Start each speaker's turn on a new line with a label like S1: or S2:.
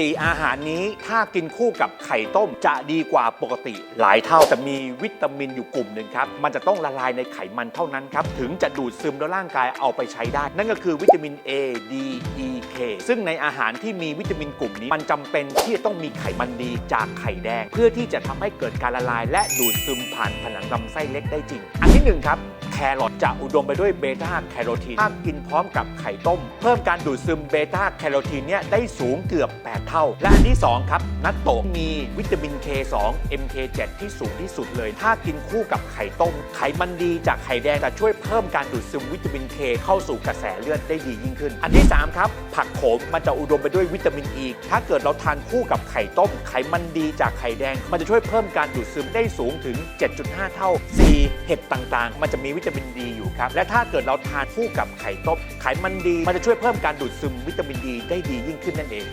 S1: 4 อาหารนี้ถ้ากินคู่กับไข่ต้มจะดีกว่าปกติ หลายเท่าแต่มีวิตามินอยู่กลุ่มหนึ่งครับ มันจะต้องละลายในไขมันเท่านั้นครับ ถึงจะดูดซึมแล้วร่างกายเอาไปใช้ได้ นั่นก็คือวิตามิน A D E K ซึ่งในอาหารที่มีวิตามินกลุ่มนี้ มันจำเป็นที่จะต้องมีไขมันดีจากไข่แดง เพื่อที่จะทำให้เกิดการละลาย และดูดซึมผ่านผนังลำไส้เล็กได้จริง อันที่หนึ่งครับ แครอทจะอุดมไปด้วยเบต้าแคโรทีนถ้ากินพร้อมกับไข่ต้ม เพิ่มการดูดซึมเบต้าแคโรทีนเนี่ยได้สูงเกือบ 8 เท่า และอันที่ 2 ครับ นัตโตะมีวิตามิน K2 MK7 ที่สูงที่สุดเลย ถ้ากินคู่กับไข่ต้ม ไขมันดีจากไข่แดงจะช่วยเพิ่มการดูดซึมวิตามิน K เข้าสู่กระแสเลือดได้ดียิ่งขึ้น อันที่ 3 ครับ ผักโขมมันจะอุดมไปด้วยวิตามินอ e. ีถ้าเกิดเราทานคู่กับไข่ต้ม ไขมันดีจากไข่แดง มันจะช่วยเพิ่มการดูดซึมได้สูงถึง 7.5 เท่า 4. เห็ดต่างๆ มันจะมีวิตามินดีอยู่ครับ และถ้าเกิดเราทานคู่กับไข่ต้มไขมันดี มันจะช่วยเพิ่มการดูดซึมวิตามินดีได้ดียิ่งขึ้นนั่นเอง